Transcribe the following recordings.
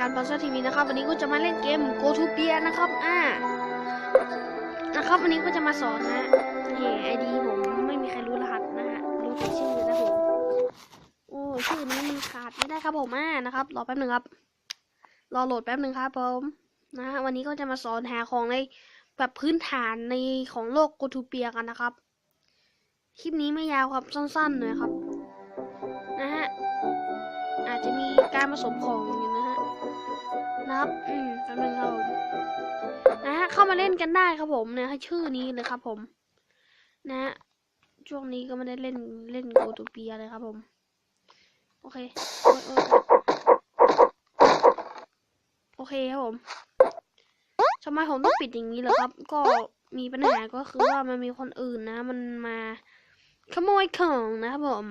การพัซเซิลทีวีนะครับ วันนี้ก็จะมาเล่นเกม Go to p i a นะครับอ่านะครับ วันนี้ก็จะมาสอนนะนี่ไอดีผมไม่มีใครรู้รหัสนะฮะรู้แต่ชื่อนะผมโอ้ชื่อนี้มันขาดไม่ได้ครับผมอ่านะครับ รอแป๊บหนึ่งครับ รอโหลดแป๊บหนึ่งครับผมนะฮะวันนี้ก็จะมาสอนหาของในแบบพื้นฐานในของโลก Go to p i a กันนะครับ คลิปนี้ไม่ยาวครับสั้นๆหน่อยครับ นะฮะ อาจจะมีการผสมของอยู่ นะครับ อืมแป๊บนึงครับผมนะฮะเข้ามาเล่นกันได้ครับผมนะให้ชื่อนี้เลยครับผม นะฮะช่วงนี้ก็ไม่ได้เล่นเล่นโกตูเปียเลยครับผม โอเคโอ๊ยโอ๊ยโอเคครับผมทำไมผมต้องปิดอย่างนี้ล่ะครับ ก็มีปัญหาก็คือว่ามันมีคนอื่นนะ มันมาขโมยของนะครับผม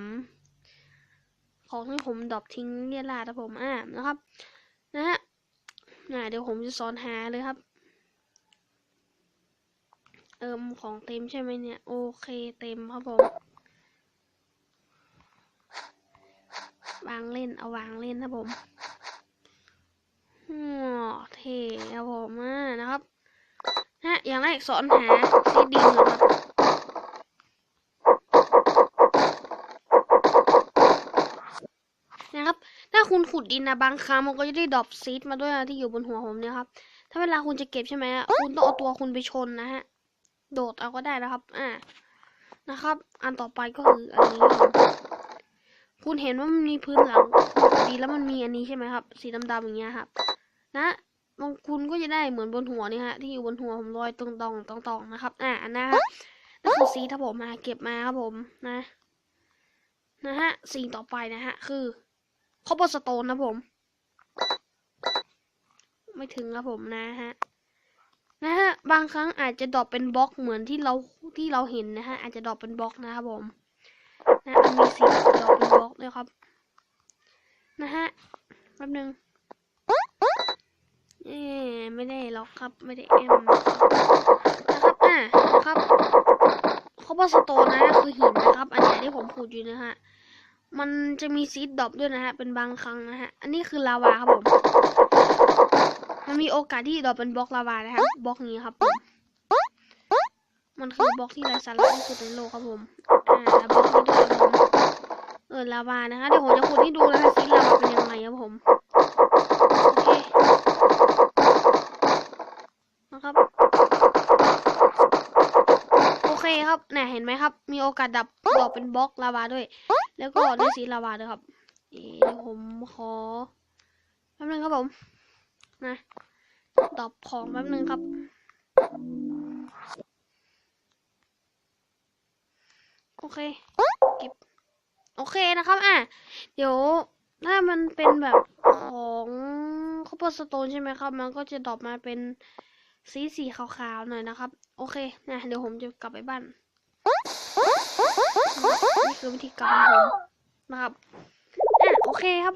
ของที่ผมดรอปทิ้งเรียราดนะผมอ่านะครับ นะฮะ อ่าเดี๋ยวผมจะสอนหาเลยครับ เอิมของเต็มใช่ไหมเนี่ย โอเคเต็มครับผม วางเล่นเอาวางเล่นนะผมอ๋อเทครับผมนะครับ ฮะ อย่างแรกสอนหาซีดีก่อนนะครับ คุณขุดดินนะบางครั้งมันก็จะได้ดรอปซีดมาด้วยนะที่อยู่บนหัวผมเนี่ยครับ ถ้าเวลาคุณจะเก็บใช่ไหมอะคุณต้องเอาตัวคุณไปชนนะฮะ โดดเอาก็ได้นะครับ อ่า นะครับ อันต่อไปก็คืออันนี้ครับคุณเห็นว่ามันมีพื้นหลังดีแล้วมันมีอันนี้ใช่ไหมครับ สีดำๆอย่างเงี้ยครับ นะบางคุณก็จะได้เหมือนบนหัวนี่ฮะ ที่อยู่บนหัวผมลอยตรงๆตองตองๆนะครับ อ่าอันนะครับนั่นคือซีดครับผมมาเก็บมาครับผมนะ นะฮะ สิ่งต่อไปนะฮะ คือ คอปเปอสโตนนะผม ไม่ถึงครับผมนะฮะ นะฮะ บางครั้งอาจจะดรอปเป็นบล็อกเหมือนที่เราที่เราเห็นนะฮะ อาจจะดรอปเป็นบล็อกนะครับผม นะมันมีสีดรอปเป็นบล็อกด้วยครับ นะฮะ แป๊บนึงเอ๊ไม่ได้หรอกครับ ไม่ได้เอ็มนะครับอะครับคอปเปอสโตนนะคือหินนะครับ อันไหนที่ผมพูดอยู่นะฮะ มันจะมีซีดดรอปด้วยนะฮะ เป็นบางครั้งนะฮะ อันนี้คือลาวาครับผม มันมีโอกาสที่ดรอปเป็นบล็อกลาวานะครับบล็อกนี้ครับผมมันคือบล็อกที่ไร้สาระที่สุดในโลกครับผมอ่าแล้วบล็อกนี้ด้วยครับผมเออลาวานะคะเดี๋ยวผมจะขุดให้ดูนะคะซีดลาวาเป็นยังไงครับผม โอเคนะครับ โอเคครับน่ะเห็นไหมครับ มีโอกาสดับดรอปเป็นบล็อกลาวาด้วย แล้วก็ได้สีลาวาด้วยครับเอ๊ะเดี๋ยวผมขอแป๊บนึงครับผม นะดรอปของแป๊บนึงครับ โอเคเก็บโอเคนะครับอะเดี๋ยวถ้ามันเป็นแบบของคอปเปอร์สโตนใช่ไหมครับ มันก็จะดรอปมาเป็นสีสีขาวๆหน่อยนะครับ โอเคนะเดี๋ยวผมจะกลับไปบ้าน นี่คือวิธีการของผมนะครับอะโอเคครับ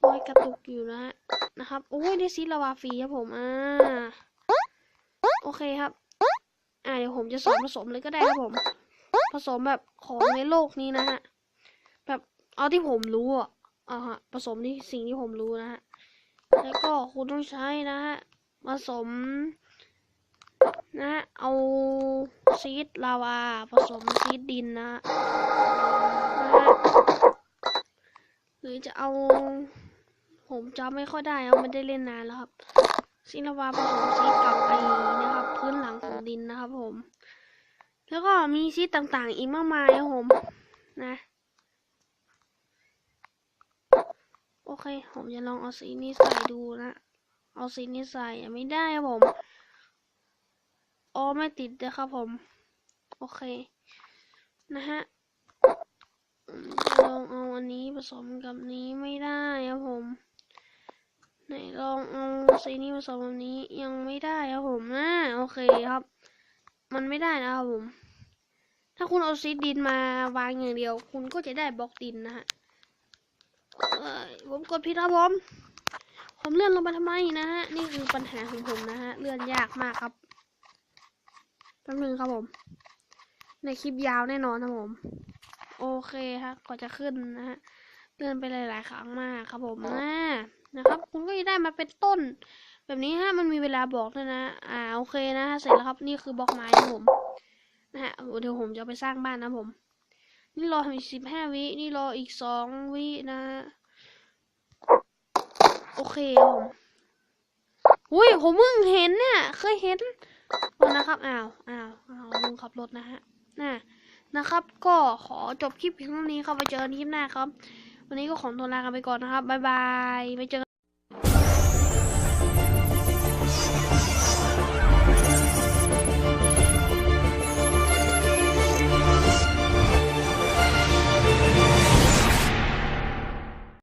โอ้ยกระตุกอยู่นะฮะนะครับโอ้ยได้ซีลาวาฟรีครับผมอ่าโอเคครับ อ่าเดี๋ยวผมจะสอนผสมเลยก็ได้ครับผม ผสมแบบของในโลกนี้นะฮะแบบเอาที่ผมรู้อะอ่าฮะผสมที่สิ่งที่ผมรู้นะฮะแล้วก็คุณต้องใช้นะฮะผสม นะ เอาซีดลาวาผสมซีดดินนะนะหรือจะเอา ผมจำไม่ค่อยได้ครับไม่ได้เล่นนานแล้วครับซีดลาวาผสมซีดกับไอ้นะครับ พื้นหลังของดินนะครับผม แล้วก็มีซีดต่างๆ อีกมากมายครับผม นะโอเค ผมจะลองเอาสีนี้ใส่ดูนะ เอาสีนี้ใส่ไม่ได้ครับผม อ๋อไม่ติดนะครับผม โอเค นะฮะลองเอาอันนี้ผสมกับนี้ไม่ได้ครับผม ไหนลองเอาสีนี้ผสมกับนี้ยังไม่ได้ครับผมนะโอเคครับ มันไม่ได้นะครับผม ถ้าคุณเอาซีดินมาวางอย่างเดียว คุณก็จะได้บล็อกดินนะฮะผมกดผิดครับผม ผมเลื่อนลงมาทำไมนะฮะ นี่คือปัญหาของผมนะฮะ เลื่อนยากมากครับ ป๊บนึงครับผม ในคลิปยาวแน่นอนครับผม โอเคฮะก่อนจะขึ้นนะฮะเตือนไปหลายๆครั้งมากครับผมอ่านะครับ คุณก็จะได้มาเป็นต้น แบบนี้ฮะมันมีเวลาบอกด้วยนะ อ่าโอเคนะเสร็จแล้วครับนี่คือบล็อกไม้นะผมนะฮะเดี๋ยวผมจะเอาไปสร้างบ้านนะผม นี่รออีกสิบห้าวินี่รออีกสองวินะฮะโอเคครับผมอุ้ยผมเพิ่งเห็นเนี่ยเคยเห็นโอ้ นะครับอ้าวอ้าวอ้าวลุงขับรถนะฮะน่ะนะครับ ก็ขอจบคลิปเพียงเท่านี้ครับไปเจอกันคลิปหน้าครับ วันนี้ก็ขอตัวลากันไปก่อนนะครับบ๊ายบายไปเจอกัน